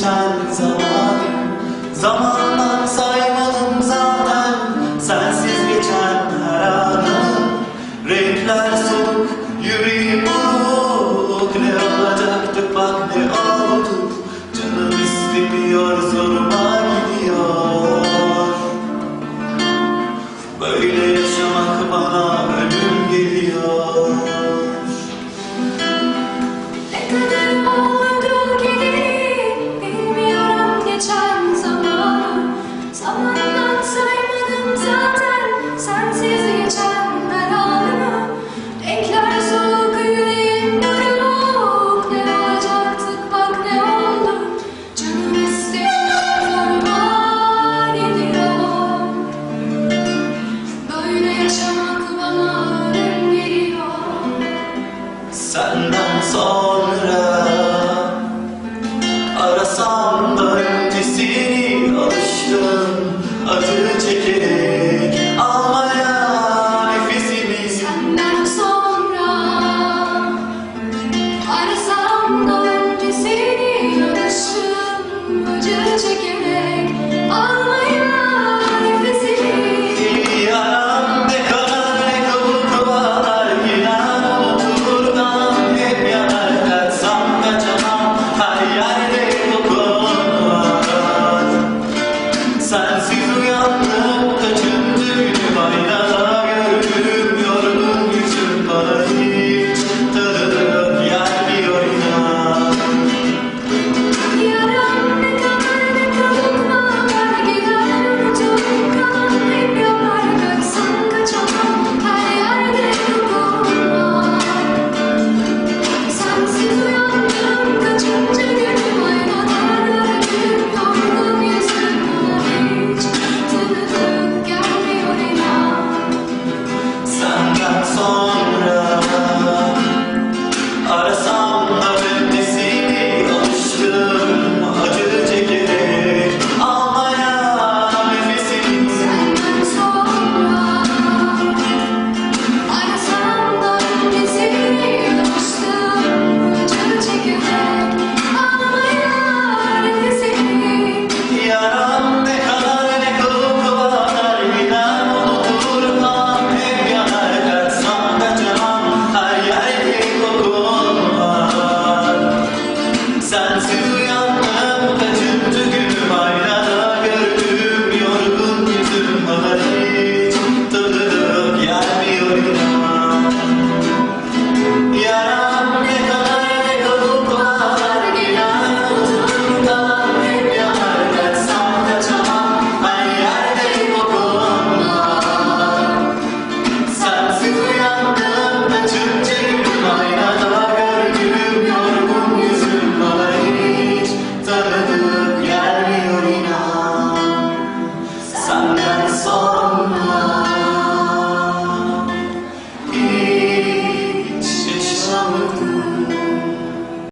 geçen zaman Zamandan saymadım zaten Sensiz geçen her anı Renkler soluk, yüreğim buruk. Ne olacaktık bak ne oldu Canım istemiyor zoruma soul.